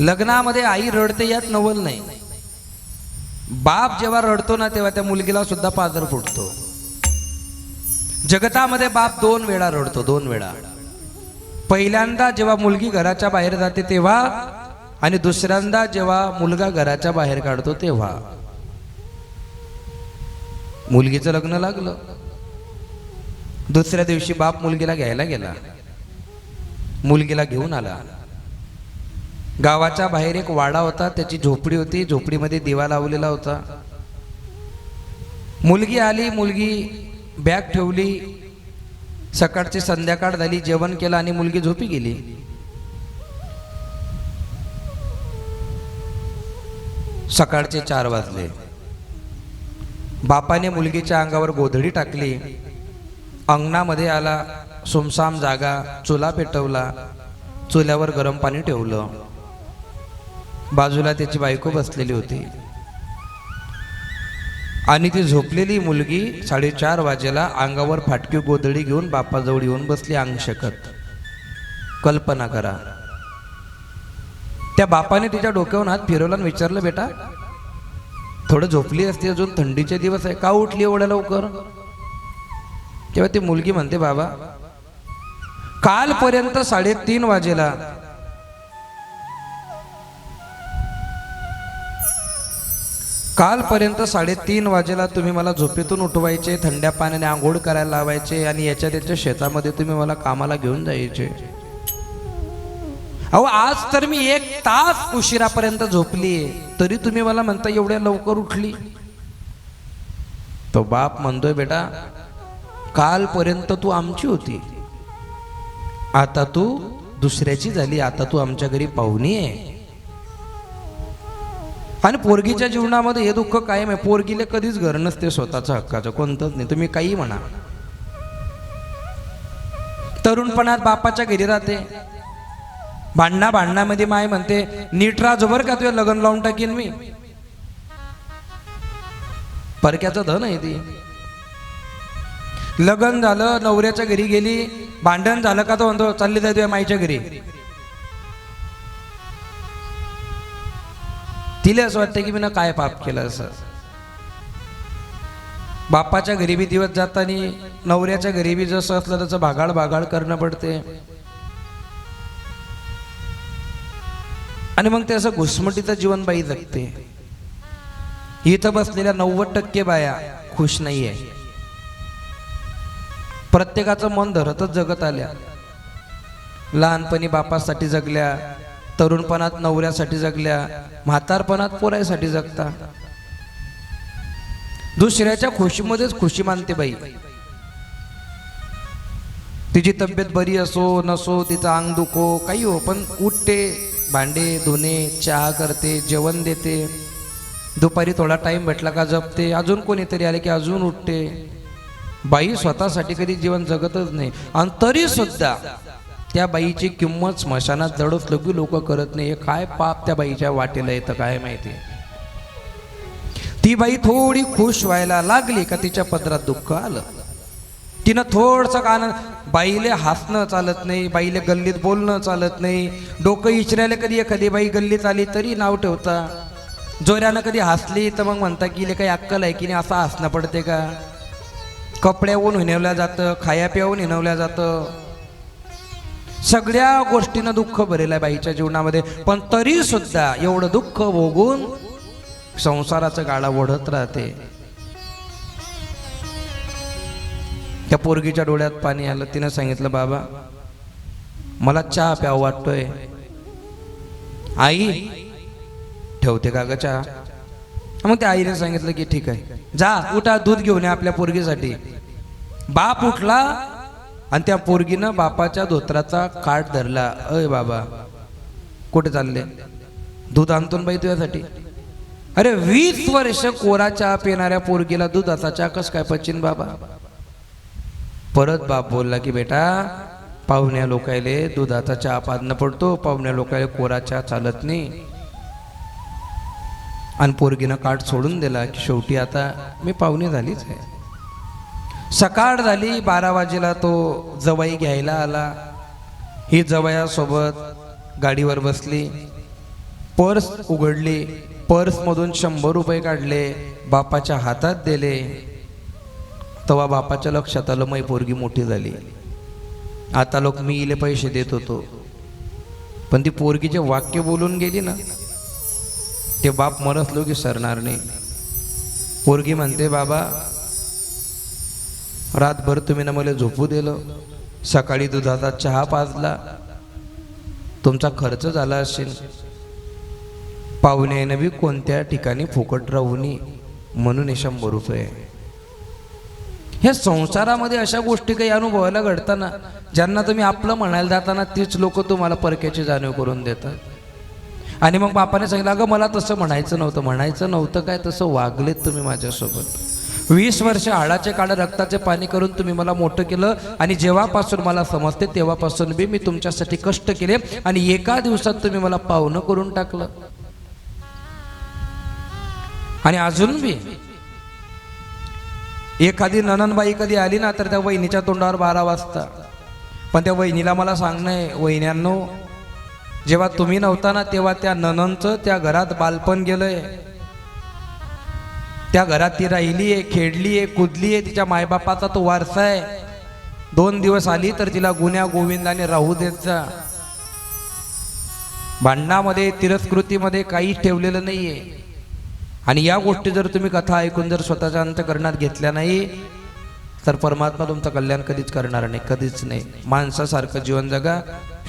लग्नामध्ये आई रडते यात नवल नाही. बाप जेव्हा रडतो ना तेव्हा त्या मुलगीला सुद्धा पादर फुटतो. जगतामध्ये बाप दोन वेळा रडतो दोन वेळा. पहिल्यांदा जेव्हा मुलगी घराच्या बाहेर जाते तेव्हा आणि दुसऱ्यांदा जेव्हा मुलगा घराच्या बाहेर काढतो तेव्हा. मुलगीचं लग्न लागलं. दुसऱ्या दिवशी बाप मुलगीला घ्यायला गेला. मुलगीला घेऊन आला. गावाच्या बाहेर एक वाडा होता त्याची झोपडी होती झोपडीमध्ये दिवा लावलेला होता. मुलगी आली मुलगी बॅग ठेवली सकाळची संध्याकाळ झाली जेवण केलं आणि मुलगी झोपी गेली. सकाळचे चार वाजले. बापाने मुलगीच्या अंगावर गोधडी टाकली. अंगणामध्ये आला सुमसाम जागा चुला पेटवला चुल्यावर गरम पाणी ठेवलं. बाजूला त्याची बायको बसलेली होती. आणि ती झोपलेली मुलगी साडेचार वाजेला अंगावर फाटकी गोधडी घेऊन बापाजवळ येऊन बसली अंग शकत. कल्पना करा. त्या बापाने तिच्या डोक्यावर हात फिरवला आणि विचारलं बेटा थोडं झोपली असते अजून थंडीचे दिवस आहे का उठली एवढ्या लवकर? तेव्हा ती मुलगी म्हणते बाबा कालपर्यंत साडेतीन वाजेला कालपर्यंत साडेतीन वाजेला तुम्ही मला झोपेतून उठवायचे थंड्या पाण्याने आंघोळ करायला लावायचे आणि याच्या त्याच्या शेतामध्ये तुम्ही मला कामाला घेऊन जायचे. अहो आज तर मी एक तास उशिरापर्यंत झोपली तरी तुम्ही मला म्हणता एवढ्या लवकर उठली. तो बाप म्हणतोय बेटा कालपर्यंत तू आमची होती. आता तू दुसऱ्याची झाली आता तू आमच्या घरी पाहुणी आहे. आणि पोरगीच्या जीवनामध्ये हे दुःख कायम आहे. पोरगीले कधीच घर नसते स्वतःच्या हक्काचं. कोणतंच नाही. तुम्ही काही म्हणा. तरुणपणात बापाच्या घरी राहते. भांडणा भांडणामध्ये माय म्हणते नीट राजभर का तुझ्या लग्न लावून टाकीन मी. परक्याचं धन आहे ती. लग्न झालं नवऱ्याच्या घरी गेली. भांडण झालं का तो म्हणतो चालली जाय तुझ्या माईच्या घरी. तिला असं वाटतं की मी ना काय पाप केलं असं. बापाच्या गरिबी दिवस जाताना नवऱ्याच्या गरिबी जसं असलं तसं भागाड भागाड करणं पडते आणि मग ते असं घुसमटीचं जीवन बाई जगते इथं बसलेल्या नव्वद टक्के बाया खुश नाहीये. प्रत्येकाचं मन धरतच जगत आल्या. लहानपणी बापासाठी जगल्या तरुणपणात नवऱ्यासाठी जगल्या म्हातारपणात पोरायसाठी जगता. दुसऱ्याच्या खुशीमध्येच खुशी मानते बाई. तिची तब्येत बरी असो नसो तिचं अंग दुखो काही हो पण उठते भांडे धुणे चहा करते जेवण देते. दुपारी थोडा टाइम भेटला का जपते अजून कोणीतरी आले की अजून उठते. बाई स्वतःसाठी कधी जीवन जगतच नाही आणि तरी सुद्धा त्या बाईची किंमत स्मशानात जडवलं लगू लोक करत नाही काय पाप त्या बाईच्या वाटेला येतं काय माहिती? ती बाई थोडी खुश व्हायला लागली का तिच्या पदरात दुःख आलं? तिनं थोडस कान बाईले हसणं चालत नाही बाईले गल्लीत बोलणं चालत नाही. डोकं इचरायला कधी एखादी बाई गल्लीत आली तरी नाव ठेवता. जोऱ्यानं कधी हसली तर मग म्हणता की इले काही अक्कल आहे की नाही? असं हसणं पडते का? कपड्याहून हिनवल्या जातं खाया पियावून हिनवल्या जातं. सगळ्या गोष्टीनं दुःख भरेल आहे बाईच्या जीवनामध्ये. पण तरी सुद्धा एवढं दुःख भोगून संसाराचं गाडा ओढत राहते. त्या पोरगीच्या डोळ्यात पाणी आलं. तिनं सांगितलं बाबा मला चहा प्याव वाटतोय. आई ठेवते का ग चहा? मग त्या आईने सांगितलं की ठीक आहे. जा उठा दूध घेऊन या आपल्या पोरगीसाठी. बाप उठला आणि त्या पोरगीनं बापाच्या धोत्राचा काठ धरला. अय बाबा कुठे चालले? दूध आणतो ना बाई तुझ्यासाठी. अरे वीस वर्ष कोरा चहा पिणाऱ्या पोरगीला दुधाचा चहा कस काय पचिन बाबा? परत बाप बोलला की बेटा पाहुण्या लोकायले दुधाचा चहा पाजणं पडतो. पाहुण्या लोकायले कोरा चहा चालत नाही. आणि पोरगीनं काठ सोडून दिला की शेवटी आता मी पाहुणे झालीच आहे. सकाळ झाली बारा वाजेला तो जवाई घ्यायला आला. ही जवयासोबत गाडीवर बसली. पर्स उघडली. पर्समधून शंभर रुपये काढले. बापाच्या हातात दिले. तेव्हा बापाच्या लक्षात आलं मै पोरगी मोठी झाली. आता लोक मी इले पैसे देत होतो. पण ती पोरगीचे वाक्य बोलून गेली ना ते बाप मरसलो की सरणार नाही. पोरगी म्हणते बाबा रातभर तुम्ही ना मला झोपू दिलं. सकाळी दुधाचा चहा पाजला. तुमचा खर्च झाला असेल. पाहुण्यानं बी कोणत्या ठिकाणी फुकट राहू नये म्हणून हे शंभर रुपये. ह्या संसारामध्ये अशा गोष्टी काही अनुभवायला घडताना ज्यांना तुम्ही आपलं म्हणायला जाताना तीच लोक तुम्हाला परक्याची जाणीव करून देतात. आणि मग बापाने सांगितलं अगं मला तसं म्हणायचं नव्हतं म्हणायचं नव्हतं काय तसं वागलेत तुम्ही माझ्यासोबत. वीस वर्ष हाडाचे काळ रक्ताचे पाणी करून तुम्ही मला मोठं केलं आणि जेव्हापासून मला समजते तेव्हापासून बी मी तुमच्यासाठी कष्ट केले आणि एका दिवसात तुम्ही मला पाहुणं करून टाकलं. आणि अजून बी एखादी नननबाई कधी आली ना तर त्या वहिनीच्या तोंडावर बारा वाजता. पण त्या वहिनीला मला सांगणं वहिन्यांनो जेव्हा तुम्ही नव्हता ना तेव्हा त्या नननचं त्या घरात बालपण गेलंय. त्या घरात ती राहिली आहे खेळली आहे कुदली आहे तिच्या मायबापाचा तो वारसा आहे. दोन दिवस आली तर तिला गुन्ह्या गोविंदाने राहू देत जा. भांडणामध्ये तिरस्कृतीमध्ये काहीच ठेवलेलं नाहीये. आणि या गोष्टी जर तुम्ही कथा ऐकून जर स्वतःच्या अंतकरणात घेतल्या नाही तर परमात्मा तुमचं कल्याण कधीच करणार नाही कधीच नाही. माणसासारखं जीवन जगा.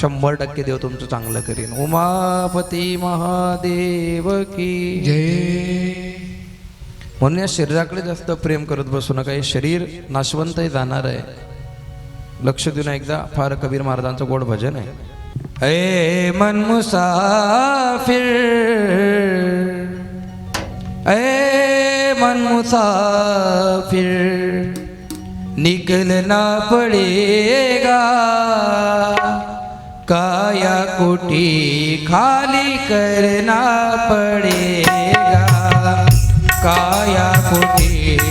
शंभर टक्के देव तुमचं चांगलं करीन. उमापती महादेव की जय. म्हणून या शरीराकडे जास्त प्रेम करत बसू नका. हे शरीर नाशवंतही जाणार आहे. लक्ष देऊन एकदा फार कबीर महाराजांचं गोड भजन आहे. ए मन मुसाफिर ए मन मुसाफिर निकलना पड़ेगा. काया कुटी खाली करना पड़ेगा. काया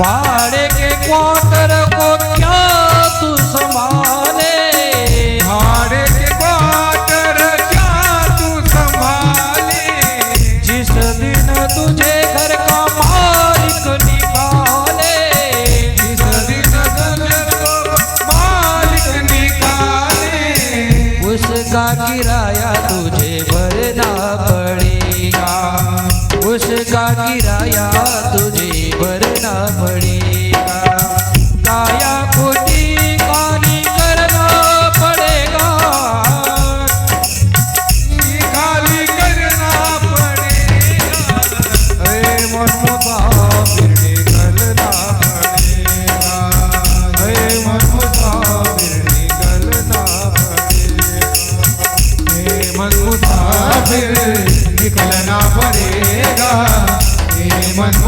पाडे के क्वार्टर को क्या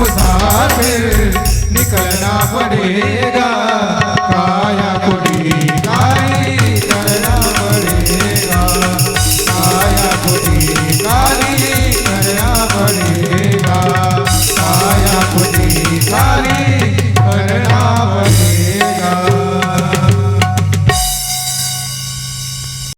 मुसाफिर निकलना पड़ेगा काया को